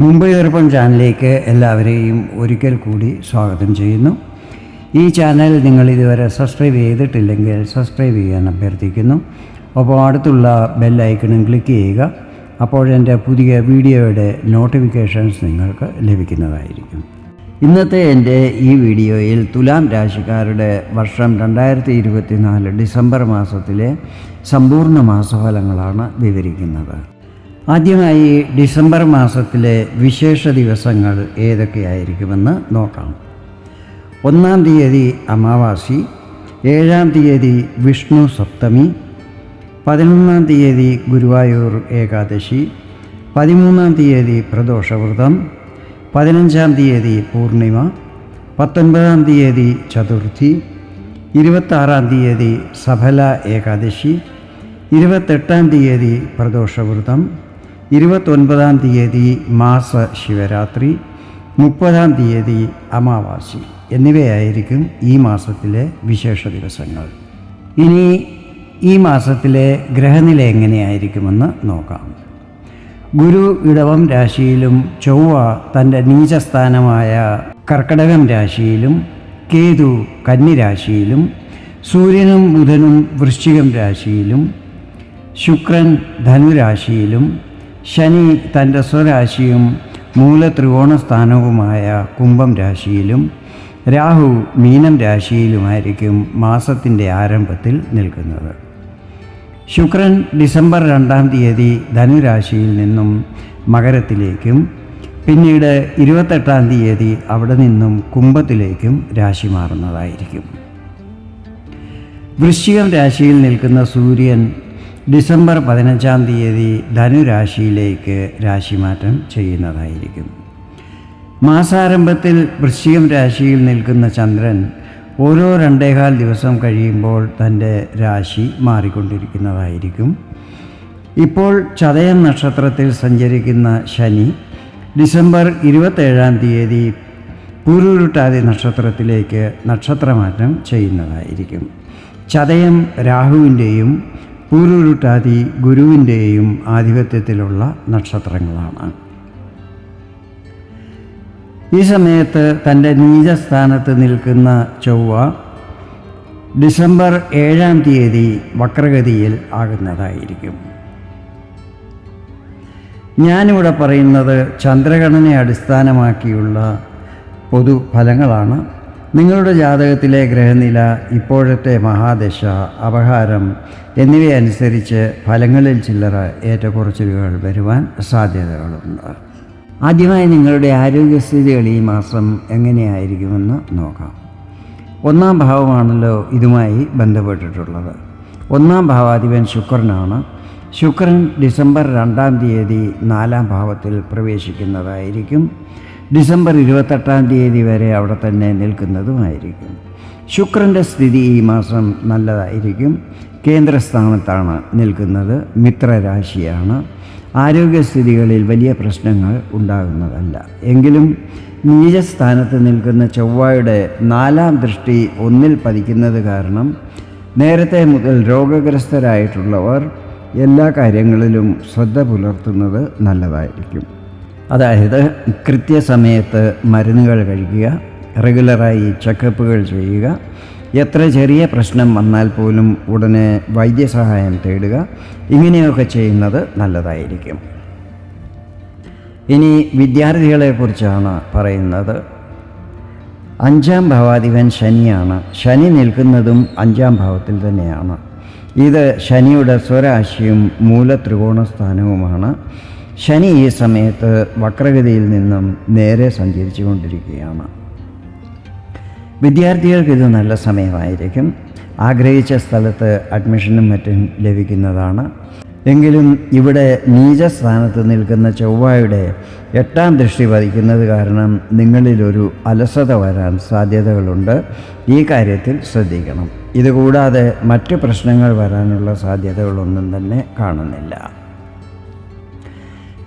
മുംബൈ ദർപ്പൺ ചാനലിലേക്ക് എല്ലാവരെയും ഒരിക്കൽ കൂടി സ്വാഗതം ചെയ്യുന്നു. ഈ ചാനൽ നിങ്ങൾ ഇതുവരെ സബ്സ്ക്രൈബ് ചെയ്തിട്ടില്ലെങ്കിൽ സബ്സ്ക്രൈബ് ചെയ്യാൻ അഭ്യർത്ഥിക്കുന്നു. അപ്പോൾ അടുത്തുള്ള ബെല്ലൈക്കണും ക്ലിക്ക് ചെയ്യുക. അപ്പോൾ എന്റെ പുതിയ വീഡിയോയുടെ നോട്ടിഫിക്കേഷൻസ് നിങ്ങൾക്ക് ലഭിക്കുന്നതായിരിക്കും. ഇന്നത്തെ എന്റെ ഈ വീഡിയോയിൽ തുലാം രാശിക്കാരുടെ വർഷം രണ്ടായിരത്തി ഇരുപത്തിനാല് ഡിസംബർ മാസത്തിലെ സമ്പൂർണ മാസഫലങ്ങളാണ് വിവരിക്കുന്നത്. ആദ്യമായി ഡിസംബർ മാസത്തിലെ വിശേഷ ദിവസങ്ങൾ ഏതൊക്കെയായിരിക്കുമെന്ന് നോക്കാം. ഒന്നാം തീയതി അമാവാസി ഏഴാം തീയതി വിഷ്ണു സപ്തമി പതിനൊന്നാം തീയതി ഗുരുവായൂർ ഏകാദശി പതിമൂന്നാം തീയതി പ്രദോഷവ്രതം പതിനഞ്ചാം തീയതി പൂർണിമ പത്തൊൻപതാം തീയതി ചതുർത്ഥി ഇരുപത്താറാം തീയതി സഫല ഏകാദശി ഇരുപത്തെട്ടാം തീയതി പ്രദോഷവ്രതം ഇരുപത്തൊൻപതാം തീയതി മാസ ശിവരാത്രി മുപ്പതാം തീയതി അമാവാസി എന്നിവയായിരിക്കും ഈ മാസത്തിലെ വിശേഷ ദിവസങ്ങൾ. ഇനി ഈ മാസത്തിലെ ഗ്രഹനില എങ്ങനെയായിരിക്കുമെന്ന് നോക്കാം. ഗുരു ഇടവം രാശിയിലും ചൊവ്വ തന്റെ നീചസ്ഥാനമായ കർക്കടകം രാശിയിലും കേതു കന്നിരാശിയിലും സൂര്യനും ബുധനും വൃശ്ചികം രാശിയിലും ശുക്രൻ ധനുരാശിയിലും ശനി തന്റെ സ്വരാശിയും മൂലത്രികോണസ്ഥാനവുമായ കുംഭം രാശിയിലും രാഹു മീനം രാശിയിലുമായിരിക്കും മാസത്തിന്റെ ആരംഭത്തിൽ നിൽക്കുന്നത്. ശുക്രൻ ഡിസംബർ രണ്ടാം തീയതി ധനുരാശിയിൽ നിന്നും മകരത്തിലേക്കും പിന്നീട് ഇരുപത്തെട്ടാം തീയതി അവിടെ നിന്നും കുംഭത്തിലേക്കും രാശി മാറുന്നതായിരിക്കും. വൃശ്ചികം രാശിയിൽ നിൽക്കുന്ന സൂര്യൻ ഡിസംബർ പതിനഞ്ചാം തീയതി ധനുരാശിയിലേക്ക് രാശിമാറ്റം ചെയ്യുന്നതായിരിക്കും. മാസാരംഭത്തിൽ വൃശ്ചികം രാശിയിൽ നിൽക്കുന്ന ചന്ദ്രൻ ഓരോ രണ്ടേകാൽ ദിവസം കഴിയുമ്പോൾ തന്റെ രാശി മാറിക്കൊണ്ടിരിക്കുന്നതായിരിക്കും. ഇപ്പോൾ ചതയം നക്ഷത്രത്തിൽ സഞ്ചരിക്കുന്ന ശനി ഡിസംബർ ഇരുപത്തേഴാം തീയതി പൂരുരുട്ടാതി നക്ഷത്രത്തിലേക്ക് നക്ഷത്രമാറ്റം ചെയ്യുന്നതായിരിക്കും. ചതയം രാഹുവിന്റെയും പൂരുരുട്ടാതി ഗുരുവിന്റെയും ആധിപത്യത്തിലുള്ള നക്ഷത്രങ്ങളാണ്. ഈ സമയത്ത് തന്റെ നീചസ്ഥാനത്ത് നിൽക്കുന്ന ചൊവ്വ ഡിസംബർ ഏഴാം തീയതി വക്രഗതിയിൽ ആകുന്നതായിരിക്കും. ഞാനിവിടെ പറയുന്നത് ചന്ദ്രഗണനെ അടിസ്ഥാനമാക്കിയുള്ള പൊതുഫലങ്ങളാണ് നിങ്ങളുടെ ജാതകത്തിലെ ഗ്രഹനില ഇപ്പോഴത്തെ മഹാദശ അപഹാരം എന്നിവയനുസരിച്ച് ഫലങ്ങളിൽ ചില്ലറ ഏറ്റക്കുറച്ചിലുകൾ വരുവാൻ സാധ്യതകളുണ്ട്. ആദ്യമായി നിങ്ങളുടെ ആരോഗ്യസ്ഥിതികൾ ഈ മാസം എങ്ങനെയായിരിക്കുമെന്ന് നോക്കാം. ഒന്നാം ഭാവമാണല്ലോ ഇതുമായി ബന്ധപ്പെട്ടിട്ടുള്ളത്. ഒന്നാം ഭാവാധിപൻ ശുക്രനാണ്. ശുക്രൻ ഡിസംബർ രണ്ടാം തീയതി നാലാം ഭാവത്തിൽ പ്രവേശിക്കുന്നതായിരിക്കും. ഡിസംബർ ഇരുപത്തെട്ടാം തീയതി വരെ അവിടെ തന്നെ നിൽക്കുന്നതുമായിരിക്കും. ശുക്രന്റെ സ്ഥിതി ഈ മാസം നല്ലതായിരിക്കും. കേന്ദ്രസ്ഥാനത്താണ് നിൽക്കുന്നത്. മിത്രരാശിയാണ്. ആരോഗ്യസ്ഥിതികളിൽ വലിയ പ്രശ്നങ്ങൾ ഉണ്ടാകുന്നതല്ല. എങ്കിലും നീചസ്ഥാനത്ത് നിൽക്കുന്ന ചൊവ്വയുടെ നാലാം ദൃഷ്ടി ഒന്നിൽ പതിക്കുന്നത് കാരണം നേരത്തെ മുതൽ രോഗഗ്രസ്തരായിട്ടുള്ളവർ എല്ലാ കാര്യങ്ങളിലും ശ്രദ്ധ പുലർത്തുന്നത് നല്ലതായിരിക്കും. അതായത് കൃത്യസമയത്ത് മരുന്നുകൾ കഴിക്കുക റെഗുലറായി ചെക്കപ്പുകൾ ചെയ്യുക എത്ര ചെറിയ പ്രശ്നം വന്നാൽ പോലും ഉടനെ വൈദ്യസഹായം തേടുക ഇങ്ങനെയൊക്കെ ചെയ്യുന്നത് നല്ലതായിരിക്കും. ഇനി വിദ്യാർത്ഥികളെക്കുറിച്ചാണ് പറയുന്നത്. അഞ്ചാം ഭാവാധിപൻ ശനിയാണ്. ശനി നിൽക്കുന്നതും അഞ്ചാം ഭാവത്തിൽ തന്നെയാണ്. ഇത് ശനിയുടെ സ്വരാശിയും മൂലത്രികോണ സ്ഥാനവുമാണ്. ശനി ഈ സമയത്ത് വക്രഗതിയിൽ നിന്നും നേരെ സഞ്ചരിച്ചു കൊണ്ടിരിക്കുകയാണ് വിദ്യാർത്ഥികൾക്ക് ഇത് നല്ല സമയമായിരിക്കും. ആഗ്രഹിച്ച സ്ഥലത്ത് അഡ്മിഷനും മറ്റും ലഭിക്കുന്നതാണ്. എങ്കിലും ഇവിടെ നീചസ്ഥാനത്ത് നിൽക്കുന്ന ചൊവ്വയുടെ എട്ടാം ദൃഷ്ടി പതിക്കുന്നത് കാരണം നിങ്ങളിലൊരു അലസത വരാൻ സാധ്യതകളുണ്ട്. ഈ കാര്യത്തിൽ ശ്രദ്ധിക്കണം. ഇതുകൂടാതെ മറ്റ് പ്രശ്നങ്ങൾ വരാനുള്ള സാധ്യതകളൊന്നും തന്നെ കാണുന്നില്ല.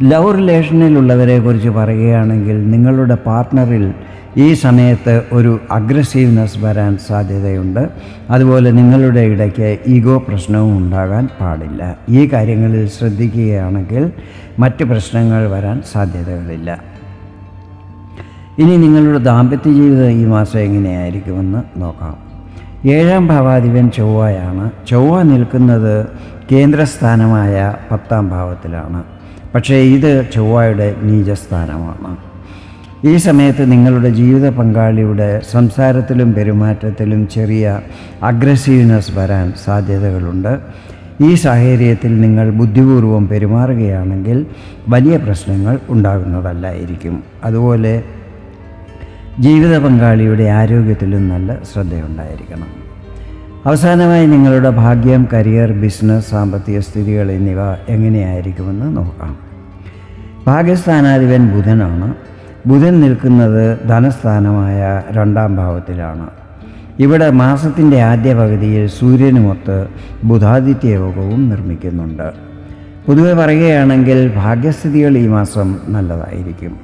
ലവ് റിലേഷനിലുള്ളവരെ കുറിച്ച് പറയുകയാണെങ്കിൽ നിങ്ങളുടെ പാർട്ട്ണറിൽ ഈ സമയത്ത് ഒരു അഗ്രസീവ്നെസ് വരാൻ സാധ്യതയുണ്ട്. അതുപോലെ നിങ്ങളുടെ ഇടയ്ക്ക് ഈഗോ പ്രശ്നവും ഉണ്ടാകാൻ പാടില്ല. ഈ കാര്യങ്ങളിൽ ശ്രദ്ധിക്കുകയാണെങ്കിൽ മറ്റ് പ്രശ്നങ്ങൾ വരാൻ സാധ്യതകളില്ല. ഇനി നിങ്ങളുടെ ദാമ്പത്യ ജീവിതം ഈ മാസം എങ്ങനെയായിരിക്കുമെന്ന് നോക്കാം. ഏഴാം ഭാവാധിപൻ ചൊവ്വയാണ്. ചൊവ്വ നിൽക്കുന്നത് കേന്ദ്രസ്ഥാനമായ പത്താം ഭാവത്തിലാണ്. പക്ഷേ ഇത് ചൊവ്വയുടെ നീചസ്ഥാനമാണ്. ഈ സമയത്ത് നിങ്ങളുടെ ജീവിത പങ്കാളിയുടെ സംസാരത്തിലും പെരുമാറ്റത്തിലും ചെറിയ അഗ്രസീവ്നെസ് വരാൻ സാധ്യതകളുണ്ട്. ഈ സാഹചര്യത്തിൽ നിങ്ങൾ ബുദ്ധിപൂർവം പെരുമാറുകയാണെങ്കിൽ വലിയ പ്രശ്നങ്ങൾ ഉണ്ടാകുന്നതല്ലായിരിക്കും. അതുപോലെ ജീവിത പങ്കാളിയുടെ ആരോഗ്യത്തിലും നല്ല ശ്രദ്ധയുണ്ടായിരിക്കണം. അവസാനമായി നിങ്ങളുടെ ഭാഗ്യം കരിയർ ബിസിനസ് സാമ്പത്തിക സ്ഥിതികൾ എന്നിവ എങ്ങനെയായിരിക്കുമെന്ന് നോക്കാം. ഭാഗ്യസ്ഥാനാധിപൻ ബുധനാണ്. ബുധൻ നിൽക്കുന്നത് ധനസ്ഥാനമായ രണ്ടാം ഭാവത്തിലാണ്. ഇവിടെ മാസത്തിന്റെ ആദ്യ പകുതിയിൽ സൂര്യനുമൊത്ത് ബുധാദിത്യ യോഗവും നിർമ്മിക്കുന്നുണ്ട്. പൊതുവെ പറയുകയാണെങ്കിൽ ഭാഗ്യസ്ഥിതികൾ ഈ മാസം നല്ലതായിരിക്കും.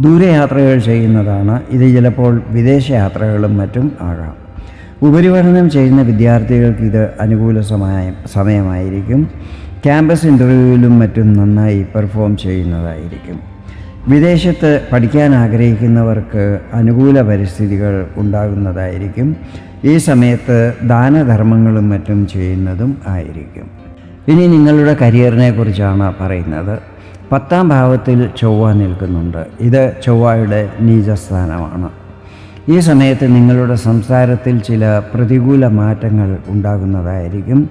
ദൂരയാത്രകൾ ചെയ്യുന്നതാണ്. ഇത് ചിലപ്പോൾ വിദേശയാത്രകളും മറ്റും ആകാം. ഉപരിപഠനം ചെയ്യുന്ന വിദ്യാർത്ഥികൾക്ക് ഇത് അനുകൂല സമയം സമയമായിരിക്കും. ക്യാമ്പസ് ഇന്റർവ്യൂവിലും മറ്റും നന്നായി പെർഫോം ചെയ്യുന്നതായിരിക്കും. വിദേശത്ത് പഠിക്കാൻ ആഗ്രഹിക്കുന്നവർക്ക് അനുകൂല പരിസ്ഥിതികൾ ഉണ്ടാകുന്നതായിരിക്കും. ഈ സമയത്ത് ദാനധർമ്മങ്ങളും മറ്റും ചെയ്യുന്നതും ആയിരിക്കും. ഇനി നിങ്ങളുടെ കരിയറിനെ കുറിച്ചാണ് പറയുന്നത്. പത്താം ഭാവത്തിൽ ചൊവ്വ നിൽക്കുന്നുണ്ട്. ഇത് ചൊവ്വയുടെ നീചസ്ഥാനമാണ് ഈ സമയത്ത് നിങ്ങളുടെ സംസാരത്തിൽ ചില പ്രതികൂല മാറ്റങ്ങൾ ഉണ്ടാകുന്നതായിരിക്കും.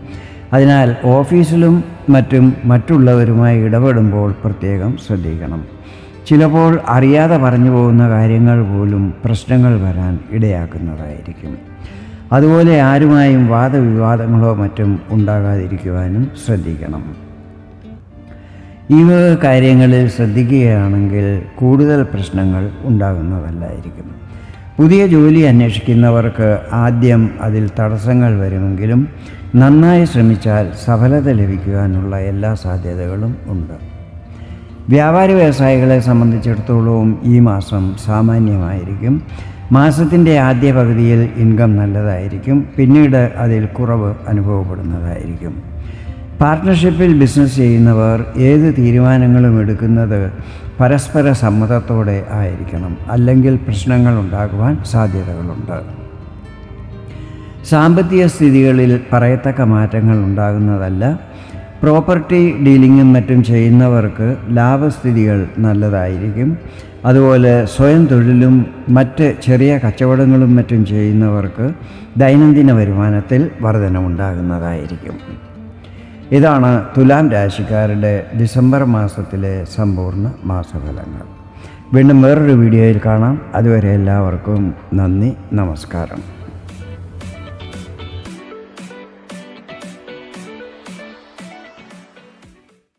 അതിനാൽ ഓഫീസിലും മറ്റും മറ്റുള്ളവരുമായി ഇടപെടുമ്പോൾ പ്രത്യേകം ശ്രദ്ധിക്കണം. ചിലപ്പോൾ അറിയാതെ പറഞ്ഞു പോകുന്ന കാര്യങ്ങൾ പോലും പ്രശ്നങ്ങൾ വരാൻ ഇടയാക്കുന്നതായിരിക്കും. അതുപോലെ ആരുമായും വാദവിവാദങ്ങളോ മറ്റും ഉണ്ടാകാതിരിക്കുവാനും ശ്രദ്ധിക്കണം. ഈ വക കാര്യങ്ങളിൽ ശ്രദ്ധിക്കുകയാണെങ്കിൽ കൂടുതൽ പ്രശ്നങ്ങൾ ഉണ്ടാകുന്നതല്ലായിരിക്കും. പുതിയ ജോലി അന്വേഷിക്കുന്നവർക്ക് ആദ്യം അതിൽ തടസ്സങ്ങൾ വരുമെങ്കിലും നന്നായി ശ്രമിച്ചാൽ സഫലത ലഭിക്കുവാനുള്ള എല്ലാ സാധ്യതകളും ഉണ്ട്. വ്യാപാര വ്യവസായികളെ സംബന്ധിച്ചിടത്തോളവും ഈ മാസം സാമാന്യമായിരിക്കും. മാസത്തിന്റെ ആദ്യ പകുതിയിൽ ഇൻകം നല്ലതായിരിക്കും. പിന്നീട് അതിൽ കുറവ് അനുഭവപ്പെടുന്നതായിരിക്കും. പാർട്ട്ണർഷിപ്പിൽ ബിസിനസ് ചെയ്യുന്നവർ ഏത് തീരുമാനങ്ങളും എടുക്കുന്നത് പരസ്പര സമ്മതത്തോടെ ആയിരിക്കണം. അല്ലെങ്കിൽ പ്രശ്നങ്ങൾ ഉണ്ടാകുവാൻ സാധ്യതകളുണ്ട്. സാമ്പത്തിക സ്ഥിതികളിൽ പറയത്തക്ക മാറ്റങ്ങൾ ഉണ്ടാകുന്നതല്ല. പ്രോപ്പർട്ടി ഡീലിങ്ങും മറ്റും ചെയ്യുന്നവർക്ക് ലാഭസ്ഥിതികൾ നല്ലതായിരിക്കും. അതുപോലെ സ്വയം തൊഴിലും മറ്റ് ചെറിയ കച്ചവടങ്ങളും മറ്റും ചെയ്യുന്നവർക്ക് ദൈനംദിന വരുമാനത്തിൽ വർധനമുണ്ടാകുന്നതായിരിക്കും. ഇതാണ് തുലാം രാശിക്കാരുടെ ഡിസംബർ മാസത്തിലെ സമ്പൂർണ മാസഫലങ്ങൾ. വീണ്ടും വേറൊരു വീഡിയോയിൽ കാണാം. അതുവരെ എല്ലാവർക്കും നന്ദി നമസ്കാരം.